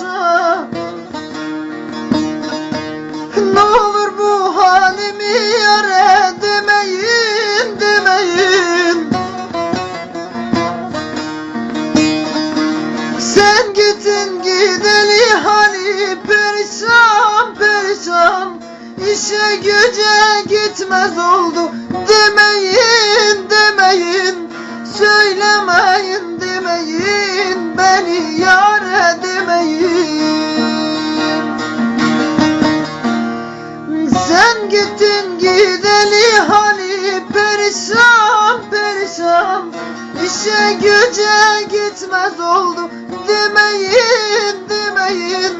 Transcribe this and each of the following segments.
yazık Ne olur bu halimi yere demeyin demeyin. Sen gittin gideli hali perişan perişan. İşe güce gitmez oldu demeyin demeyin. Söylemeyin demeyin beni yar gittin gideli hani perişan perişan. İşe güce gitmez oldu demeyin demeyin.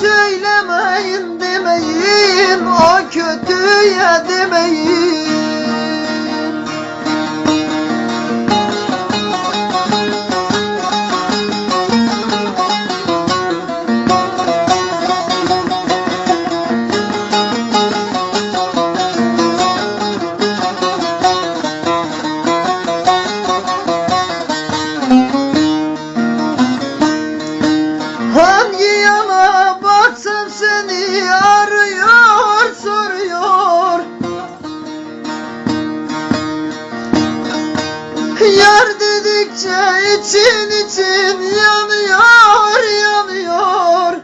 Söylemeyin demeyin. O kötüye demeyin seni arıyor soruyor. Yar dedikçe için için yanıyor yanıyor.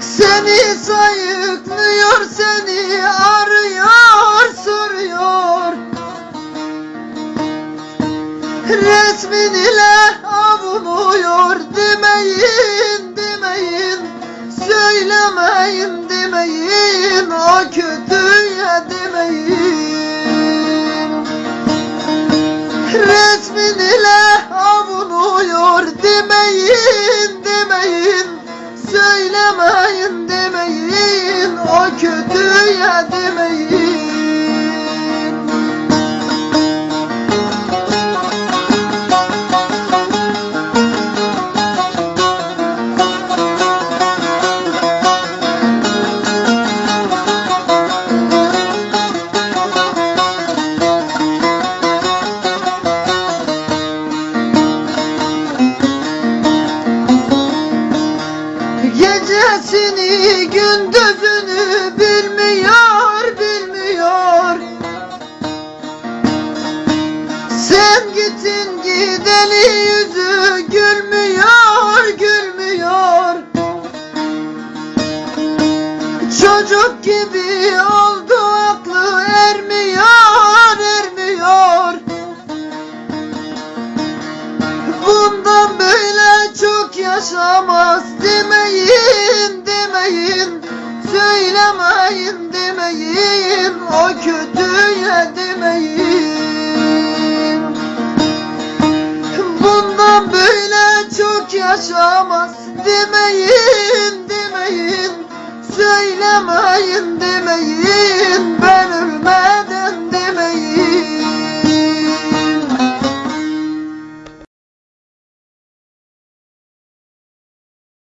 Seni sayıklıyor seni arıyor soruyor. Resmin ile avunuyor demeyin demeyin Söylemeyin demeyin o kötüye demeyin. Resmin ile avunuyor demeyin demeyin. Söylemeyin demeyin o kötüye demeyin Gecesini gündüzünü bilmiyor bilmiyor. Sen gittin gideli yüzü gülmüyor gülmüyor. Çocuk gibi Söylemeyin demeyin o kötüye demeyin. Bundan böyle çok yaşamaz demeyin demeyin. Söylemeyin demeyin ben ölmem